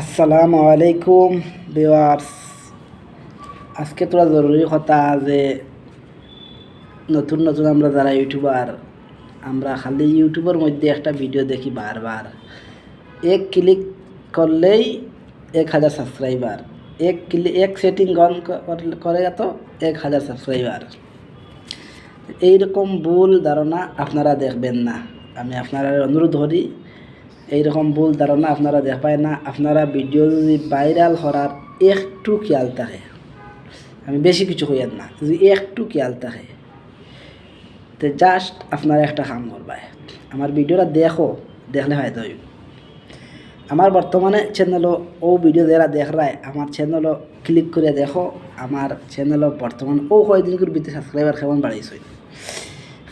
আসসালামু আলাইকুম ভিওয়ার্স আজকে তোরা জরুরি কথা যে নতুন নতুন আমরা যারা ইউটিউবার, আমরা খালি ইউটিউবের মধ্যে একটা ভিডিও দেখি বারবার। এক ক্লিক করলেই এক হাজার সাবস্ক্রাইবার। এক ক্লিক এক সেটিং অন করে তো এক হাজার সাবস্ক্রাইবার। এইরকম ভুল ধারণা আপনারা দেখবেন না। আমি আপনারা অনুরোধ করি এইরকম ভুল ধারণা আপনারা দেখায় না। আপনারা ভিডিও যদি ভাইরাল করার একটু খেয়াল থাকে, আমি বেশি কিছু হইয়ার না, যদি একটু খেয়াল থাকে, তো জাস্ট আপনারা একটা কাম করবায় আমার ভিডিওটা দেখো, দেখলে হয়তো হইব। আমার বর্তমানে চ্যানেলও ও ভিডিও যারা দেখরায় আমার চ্যানেলও ক্লিক করে দেখো, আমার চ্যানেলও বর্তমান ও কয়দিন করে ভিতরে সাবস্ক্রাইবার কেমন বাড়াইছে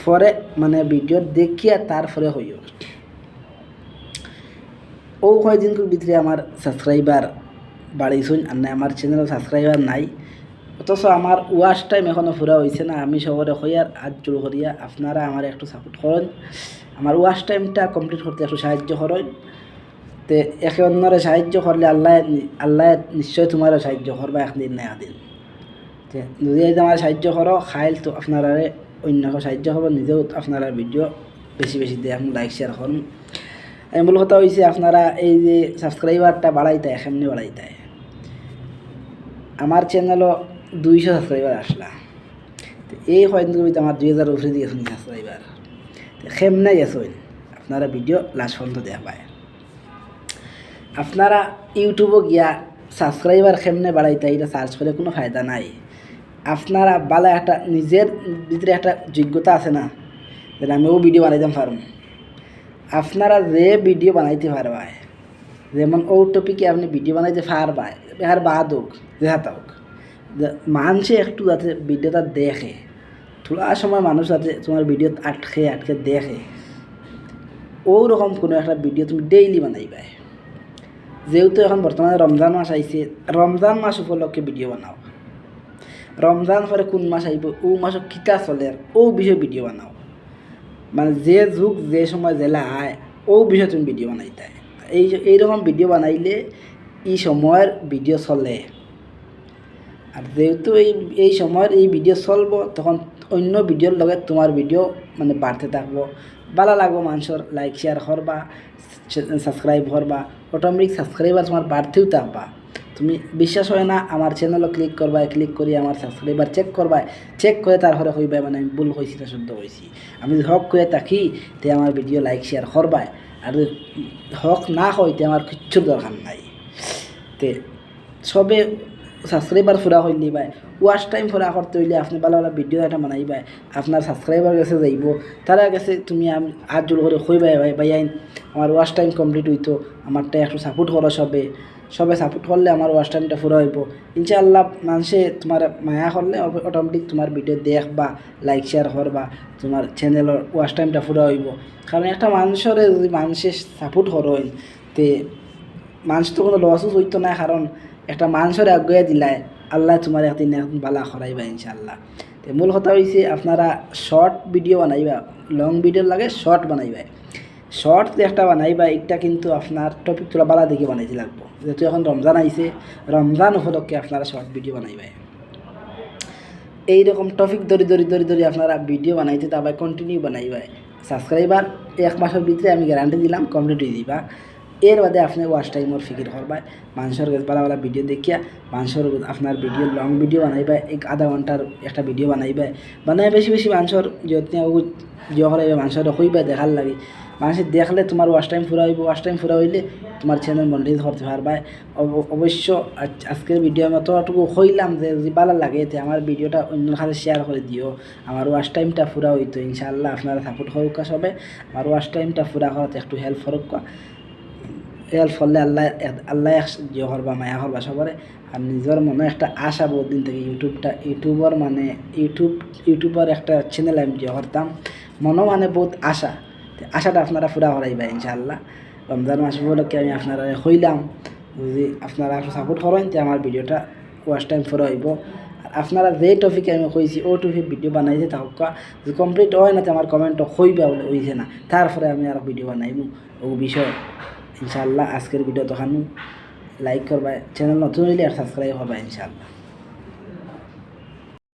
পরে মানে ভিডিও দেখিয়া তারপরে হইও ও কয়দিন করে ভিতরে আমার সাবস্ক্রাইবার বাড়াইছুন আর আমার চ্যানেলে সাবস্ক্রাইবার নাই। অথচ আমার ওয়াশ টাইম এখনও পুরা হয়েছে না। আমি সবরে হইয়ার আজ জোর করিয়া আপনারা আমার একটু সাপোর্ট করেন। আমার ওয়াশ টাইমটা কমপ্লিট করতে একটু সাহায্য করেন। তে একে অন্যরে সাহায্য করলে আল্লাহ আল্লাহ নিশ্চয় তোমারও সাহায্য করবা একদিন না তে যদি আমার সাহায্য করো, খাইল তো আপনারা অন্যকে সাহায্য করব, নিজেও আপনারা ভিডিও বেশি বেশি দিয়ে লাইক শেয়ার করুন। মূল কথা হয়েছে আপনারা এই যে সাবস্ক্রাইবারটা বাড়াইতে এমনি বাড়াইতে আমার চ্যানেলও দুইশো সাবস্ক্রাইবার আসলা। এই কয়েকদিন কবিতা আমার দুই হাজার উপরে দিয়ে শুনি সাবস্ক্রাইবার সেমনে গেছেন আপনারা ভিডিও লাস্ট পর্যন্ত দেখা পায়। আপনারা ইউটিউবে গিয়া সাবস্ক্রাইবার কেমনে বাড়াইতে এটা সার্চ করে কোনো ফায়দা নাই। আপনারা বালা একটা নিজের ভিতরে একটা যোগ্যতা আছে না যে আমিও ভিডিও বানাইতাম পারুম আপনারা যে ভিডিও বানাইতে পারবায় যেমন ও টপিকে আপনি ভিডিও বানাইতে পারবায় আর বাদ হোক যেহাতা হোক মানুষে একটু যাতে ভিডিওটা দেখে, থোড়া সময় মানুষ যাতে তোমার ভিডিও আটকে আটকে দেখে, ওরকম কোনো একটা ভিডিও তুমি ডেইলি বানাইবাই। যেহেতু এখন বর্তমানে রমজান মাস আইছে, রমজান মাস উপলক্ষে ভিডিও বানাও। রমজান পরে কোন মাস আইব, ও মাসও কিতা চলে ও বিষয়ে ভিডিও বানাও। মানে যে যুগ, যে সময় জেলা আয় ও বিষয়ে তুমি ভিডিও বানাইতে। এই এইরকম ভিডিও বানাইলে এই সময়ের ভিডিও চলে। আর যেহেতু এই এই সময়ের এই ভিডিও চলব, তখন অন্য ভিডিওর লগে তোমার ভিডিও মানে বাড়তে থাকব। ভালো লাগবো মানুষের লাইক শেয়ার করবা সাবস্ক্রাইব করবা অটোমেটিক সাবস্ক্রাইবার তোমার বাড়তেও থাকবা। তুমি বিশ্বাস হয় না, আমার চ্যানেলও ক্লিক করবা ক্লিক করি আমার সাবস্ক্রাইবার চেক করবা চেক করে তারপরে কইবা মানে আমি ভুল হয়েছি না, শুদ্ধ হয়েছি আমি যদি হক করে থাকি, তে আমার ভিডিও লাইক শেয়ার করবা আর হক না হয়, তে আমার কিচ্ছুর দরকার নাই। তে সবে সাবস্ক্রাইবার ফুরা হইলি বাই ওয়াচ টাইম ফুরা করতে হইলে আপনি ভালো ভালো ভিডিও এটা বানাইবাই। আপনার সাবস্ক্রাইবার কাছে যাইব। তারা কাছে তুমি আজ জোর করে কইবাই ভাই। ভাই আইন, আমার ওয়াচ টাইম কমপ্লিট হইতো। আমারটা একটু সাপোর্ট করো সবে। সবে সাপোর্ট করলে আমার ওয়াচ টাইমটা ফুরা হইব। ইনশাআল্লাহ মানুষে তোমার মায়া করলে অটোমেটিক তোমার ভিডিও দেখবা লাইক শেয়ার করবা, তোমার চ্যানেলের ওয়াচ টাইমটা ফুরা হইব। কারণ একটা মানুষের যদি মানুষের সাপোর্ট করেন, তে মানুষ তো কোনো লসও হইতো না। কারণ একটা মানুষের আগুয়া দিলায়, আল্লাহ তোমার একদিন একদিন বালা করাইবা ইনশাল্লাহ তো মূল কথা হয়েছে আপনারা শর্ট ভিডিও বানাইবা লং ভিডিও লাগে শর্ট বানাইবা। শর্ট একটা বানাইবা এটা কিন্তু আপনার টপিক তোলা বালা দেখে বানাইতে লাগবো। যেহেতু এখন রমজান আইছে, রমজান উপলক্ষে আপনারা শর্ট ভিডিও বানাইবা এইরকম টপিক ধরি ধরি ধরি ধরি আপনারা ভিডিও বানাইতে তারপর কন্টিনিউ বানাইবা সাবস্ক্রাইবার এক মাসের ভিতরে আমি গ্যারান্টি দিলাম কমপ্লিট হয়ে দিবা এর বাদে আপনি ওয়াচ টাইমর ফিকির করবাই। মানুষের ভালো ভিডিও দেখিয়া, মানুষের আপনার ভিডিও লং ভিডিও বানাইবা এক আধা ঘণ্টার একটা ভিডিও বানাইবা বানাই বেশি বেশি মানুষের যত্ন জিও করাইবে মানুষের হইবা দেখার লাগে। মানুষের দেখলে তোমার ওয়াচ টাইম ফুরা হইব ওয়াচ টাইম ফুরা হইলে তোমার চ্যানেল মনিটাইজ করতে পারবা। অবশ্য আজকের ভিডিও আমি অতটুকু হইলাম যে যদি ভালো লাগে এতে আমার ভিডিওটা অন্য কাছে শেয়ার করে দিও। আমার ওয়াচ টাইমটা ফুরা হইতো, ইনশাআল্লাহ আপনারা সাপোর্ট করুক সবে আমার ওয়াচ টাইমটা ফুরা করাতে একটু হেল্প করুক। হেল্প করলে আল্লাহ আল্লাহ জিও করবা, মায়া করবা সবরে। আর নিজের মনে একটা আশা বহুত দিন থেকে ইউটিউবটা ইউটিউবার মানে ইউটিউব ইউটিউবার একটা চ্যানেল আমি জিও করতাম। মনও মানে বহুত আশা। আশাটা আপনারা পুরা করাইবা, ইনশাআল্লাহ। রমজান মাস উপলক্ষে আমি আপনারা হইলাম যদি আপনারা সাপোর্ট করেন তো আমার ভিডিওটা ওয়াচ টাইম ফুরা হইব। আপনারা যে টপিকে আমি কইছি, ও টপিক ভিডিও বানাইছে তাহকা যদি কমপ্লিট হয় না, তো আমার কমেন্টও হইবা বলে হইছে না। তারপরে আমি আর ভিডিও বানাইব। ও বিষয়, ইনশাআল্লাহ আজকের ভিডিও দেখানো। লাইক করবা চ্যানেল নতুন হইলে আর সাবস্ক্রাইব করবা, ইনশাআল্লাহ।